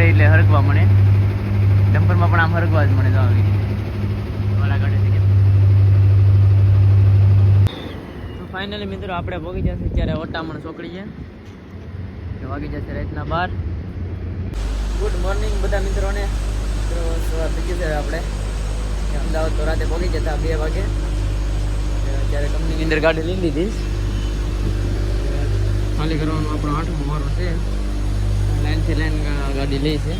રહે એટલે હરગવા મળે. ડમ્પરમાં પણ આમ હરગવા જ મળે આવી તો ફાઇનલી મિત્રો આપણે ભોગી જશે ત્યારે ઓટામણ ચોકડી છે. વાગી જશે રાતના બાર. ગુડ મોર્નિંગ બધા મિત્રોને. મિત્રો, સવાર થઈ છે આપણે. અમદાવાદ તો રાતે પહોંચી જતા બે વાગે. ત્યારે કંપનીની અંદર ગાડી લઈ લીધી. ખાલી કરવાનો આપણો આઠમો વારો છે. લાઈનથી લાઈન ગાડી લે છે.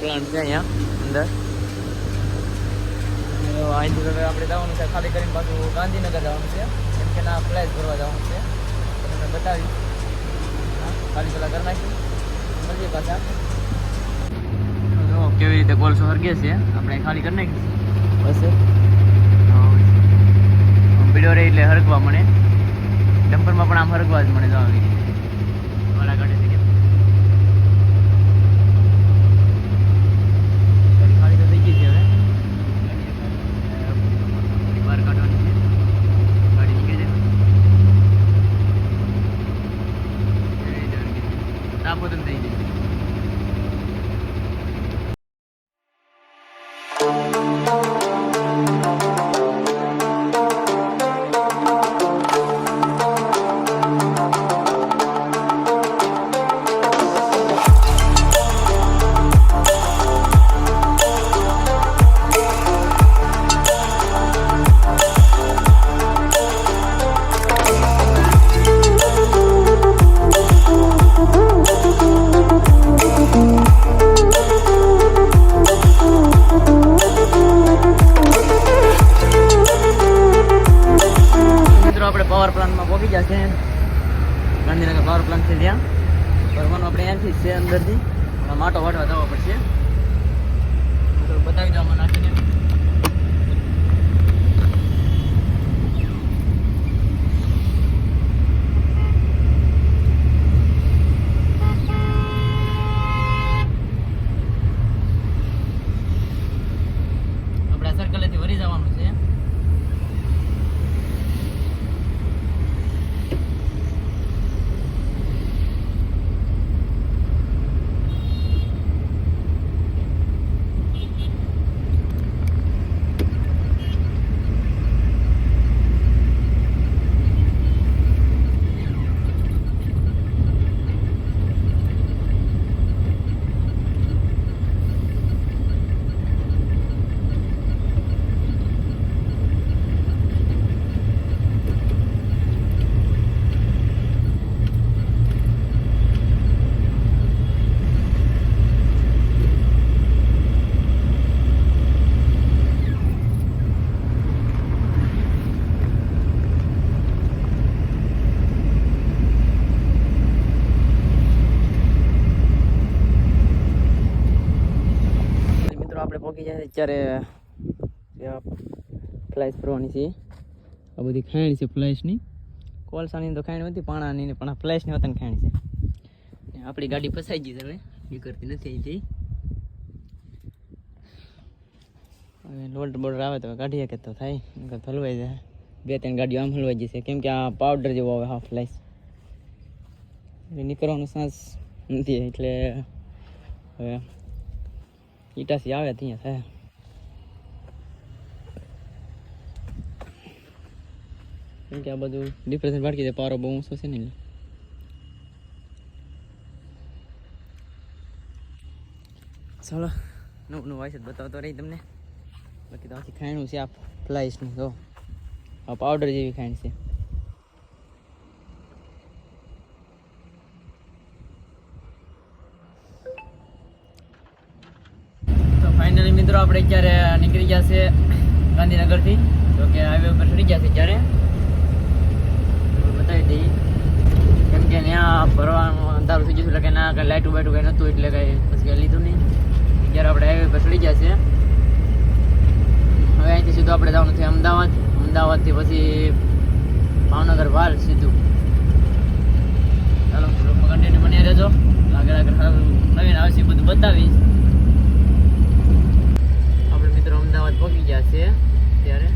પ્લાન્ટ છે અહીંયા, અંદર. અહીંથી હવે આપણે જવાનું છે, ખાલી કરીને પાછું ગાંધીનગર જવાનું છે. કેમ કે ના ફ્લેશ ભરવા જવાનું છે. તમને બતાવી ખાલી પેલા કરી નાખી. મળીએ પાછા. કેવી રીતે કોલસો હરગે છે, આપણે ખાલી કરી નાખી બસ. વીડિયો રહે એટલે હરગવા મળે. ડમ્પરમાં પણ આમ હરગવા જ મળે તો આવી અત્યારે ફ્લાઇસ ફરવાની છે, આ બધી ખાણી છે ફ્લાઇસની કોલસાની તો ખાણ હતી પાણાની પણ આ ફ્લાઇસની વતન ખાણી છે. આપણી ગાડી ફસાઈ ગઈ હવે નીકળતી નથી અહીંથી. હવે લોડ બોર્ડર આવે તો કાઢીએ કે તો થાય હલવાઈ જાય. બે ત્રણ ગાડીઓ આમ હલવાઈ જશે, કેમ કે આ પાવડર જેવો આવે હાફ ફ્લાઇસ એટલે નીકળવાનો સાંસ નથી, એટલે હવે ઈટાસી આવે ત્યાં થાય. કેમ કે આ બધું ડિપ્રેશન ભડકી દે, પારો બહુ ઊંચો છે ને ચાલો, નવું નવું વાયસ બતાવતો રહી તમને. બાકી તો આખી ખાણું છે, આ ફ્લાઇસનું તો આ પાવડર જેવી ખાંડ છે. તો ફાઇનલી મિત્રો, આપણે અત્યારે નીકળી ગયા છે ગાંધીનગરથી. તો કે હાઈવે ઉપર ચડી ગયા છે ત્યારે દઈએ કેમ કે ત્યાં ભરવાનું અંધારું થઈ ગયું એટલે કે ના, કંઈ લાઇટું બાઇટું કંઈ નહોતું, એટલે કંઈ પછી કંઈ લીધું નહીં. અત્યારે આપણે હાઈવે પર ચડી ગયા છે. હવે અહીંથી સીધું આપણે જવાનું છે અમદાવાદ. અમદાવાદથી પછી ભાવનગર વાલ સીધું. ચાલો કન્ટિન્યુ બની રહેજો. આગળ આગળ નવીન આવશે બધું બતાવીશ. આપણે મિત્રો અમદાવાદ પહોંચી ગયા છે ત્યારે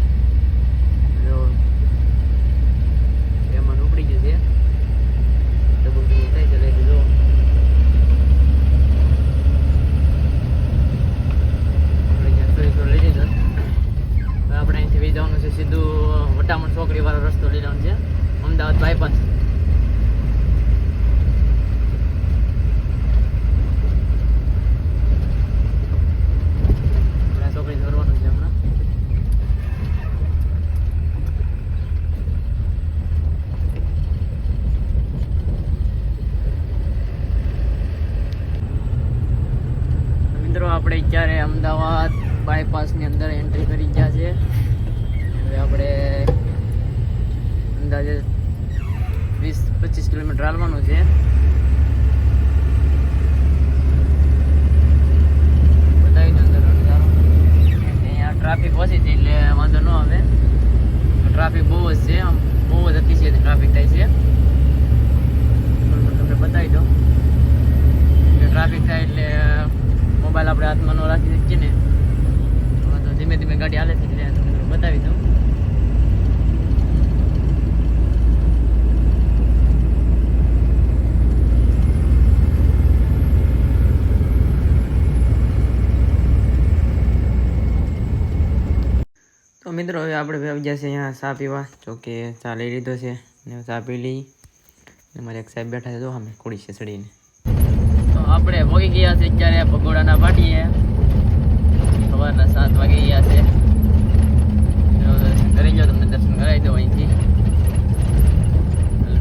જવાનું છે. અમદાવાદ બાયપાસ. છોકરી આપણે અત્યારે અમદાવાદ બાયપાસની અંદર એન્ટ્રી કરી ગયા છે હવે આપણે અંદાજે વીસ, પચીસ કિલોમીટર હાલવાનું છે. ટ્રાફિક ઓછી છે એટલે વાંધો ન આવે. ટ્રાફિક બહુ જ છે, આમ બહુ જ અતિશય ટ્રાફિક થાય છે પણ તમને બતાવી દો કે ટ્રાફિક થાય એટલે મોબાઈલ આપણે હાથમાં ન રાખી શકીએ ને હવે તો ધીમે ધીમે ગાડી હાલે છે એટલે તમને બતાવી દઉં તો મિત્રો હવે આપણે આવી જશે અહીંયા ચા પીવા. જો કે ચા લઈ લીધો છે. ને ચા પી લઈ. ને મારે એક સાહેબ બેઠા છે જો અમે કુડી છે ચડીને. તો આપણે ભોગી ગયા છે અત્યારે ભગોડાના પાટીએ સવારના સાત વાગે ગયા છે. કરી જાઓ તમને દર્શન કરાવી દઉં અહીંથી.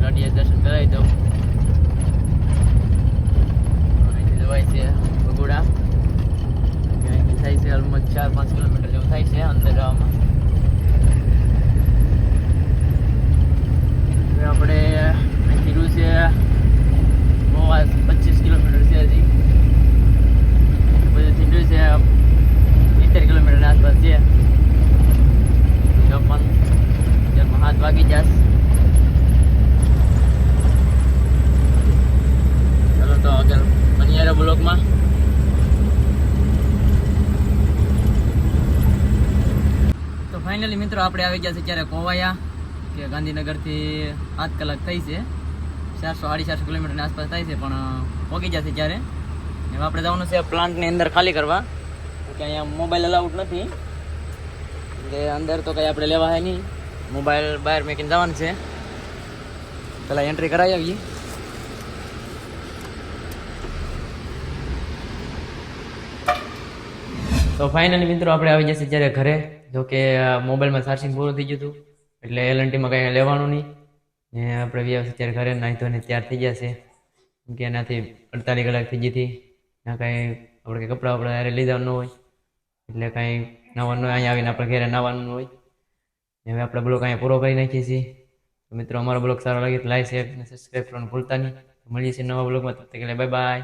ગાડીએ દર્શન કરાવી દઉં અહીંથી જવાય છે પકોડા અહીંથી થાય છે ઓલમોસ્ટ ચાર પાંચ કિલોમીટર જેવું થાય છે અંદર જવામાં હવે આપણે અહીંથી રહ્યું છે મોવા પચીસ કિલોમીટર છે હજી બધું થઈ રહ્યું છે સિત્તેર કિલોમીટરની આસપાસ છે જો પણ જેમાં હાથ વાગી જશે ચાલો તો આગળ બની તો ફાઇનલી મિત્રો આપણે આવી ગયા છે ત્યારે કોવાયા, કે ગાંધીનગરથી આઠ કલાક થઈ છે. ચારસો સાડી ચારસો કિલોમીટરની આસપાસ થાય છે, પણ પહોંચી જશે ત્યારે હવે આપણે જવાનું છે પ્લાન્ટની અંદર ખાલી કરવા. કે અહીંયા મોબાઈલ અલાઉડ નથી. એટલે અંદર તો કંઈ આપણે લેવા હે નહીં. મોબાઈલ બહાર મેકીને જવાનું છે. પહેલાં એન્ટ્રી કરાવી આવીએ. તો ફાઇનલી મિત્રો આપણે આવી જશે જ્યારે ઘરે, જો કે મોબાઈલમાં ચાર્જિંગ પૂરું થઈ ગયું હતું, એટલે એલએનટીમાં કંઈ લેવાનું નહીં. ને આપણે બી આવશે ત્યારે ઘરે નાહી ધોઈને તૈયાર થઈ જશે. કે એનાથી અડતાલીસ કલાક થઈ જતી ના કાંઈ આપણે કંઈ કપડાં આપણે હારે લીધા ન હોય. એટલે કાંઈ નાવાનું, અહીંયા આવીને આપણે ઘરે નાવાનું હોય. હવે આપણે બ્લોગ અહીંયા પૂરો કરી નાખીએ છીએ. મિત્રો, અમારો બ્લોગ સારો લાગે તો લાઈક શેર અને સબસ્ક્રાઈબ કરવાનું ભૂલતા નહીં. મળીએ છીએ નવા બ્લોગમાં. તબ તક બાય બાય